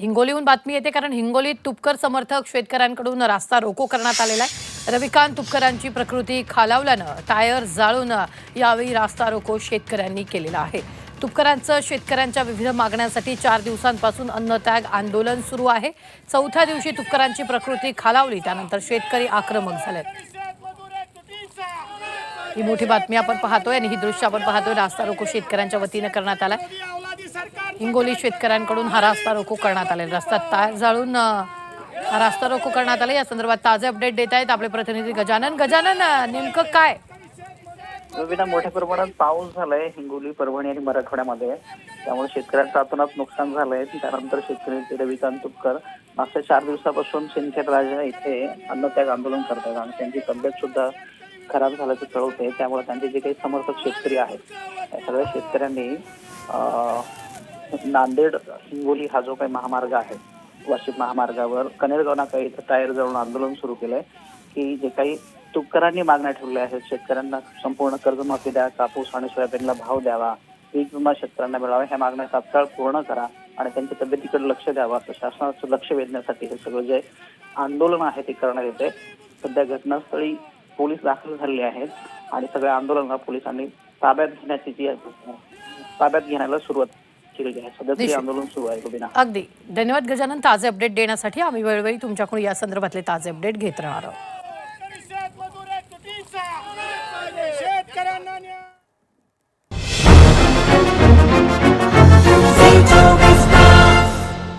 हिंगोलीहून बातमी येते कारण हिंगोलीत तुपकर समर्थक शेतकऱ्यांकडून रास्ता रोको करण्यात आलेला आहे. रविकांत तुपकरांची प्रकृती खालावल्यानं टायर जाळून यावेळी रास्ता रोको शेतकऱ्यांनी केलेला आहे. तुपकरांचं शेतकऱ्यांच्या विविध मागण्यांसाठी चार दिवसांपासून अन्नत्याग आंदोलन सुरू आहे. चौथ्या दिवशी तुपकरांची प्रकृती खालावली त्यानंतर शेतकरी आक्रमक झाले. ही मोठी बातमी आपण पाहतोय आणि ही दृश्य आपण पाहतोय. रास्ता रोको शेतकऱ्यांच्या वतीनं करण्यात आलाय. हिंगोली शेतकऱ्यांकडून हा रास्ता रोको करण्यात आले रस्ता तार जाळून हा रास्ता रोको करण्यात आला. या संदर्भात ताजे अपडेट देत आहेत आपले प्रतिनिधी गजानन. गजानन नेमकं काय? विना मोठ्या प्रमाणात पाऊस झालाय हिंगोली परभणी आणि मराठवाड्यामध्ये. त्यामुळे शेतकऱ्यांचं अतोनात नुकसान झालंय. त्यानंतर शेतकरी रविकांत तुपकर मागच्या चार दिवसापासून सिंदखेड राजा इथे अन्नत्याग आंदोलन करतात आणि त्यांची तब्येत सुद्धा खराब झाल्याचं कळवते त्यामुळे त्यांचे जे काही समर्थक शेतकरी आहेत त्या सगळ्या शेतकऱ्यांनी नांदेड हिंगोली हा जो काही महामार्ग आहे वाशिम महामार्गावर कनेरगाव नाका इथं टायर जळून आंदोलन सुरू केलंय की जे काही तुपकरांनी मागण्या ठेवल्या आहेत शेतकऱ्यांना संपूर्ण कर्जमाफी द्या कापूस आणि सोयाबीनला भाव द्यावा पीक विमा शेतकऱ्यांना मिळावा ह्या मागण्या तात्काळ पूर्ण करा आणि त्यांच्या तब्येतीकडे लक्ष द्यावं असं शासनाचं लक्ष वेधण्यासाठी हे सगळं जे आंदोलन आहे ते करण्यात येते. सध्या घटनास्थळी पोलीस दाखल झालेले आहेत आणि सगळ्या आंदोलनाला पोलिसांनी ताब्यात घेण्याची जी ताब्यात घेण्याला सुरुवात केलेली आहे. सध्या तरी निश्चित. आंदोलन सुरू आहे रुबिना. अगदी. धन्यवाद गजानन. ताजे अपडेट देण्यासाठी आम्ही वेळोवेळी तुमच्याकडून या संदर्भातले ताजे अपडेट घेत राहणार आहोत.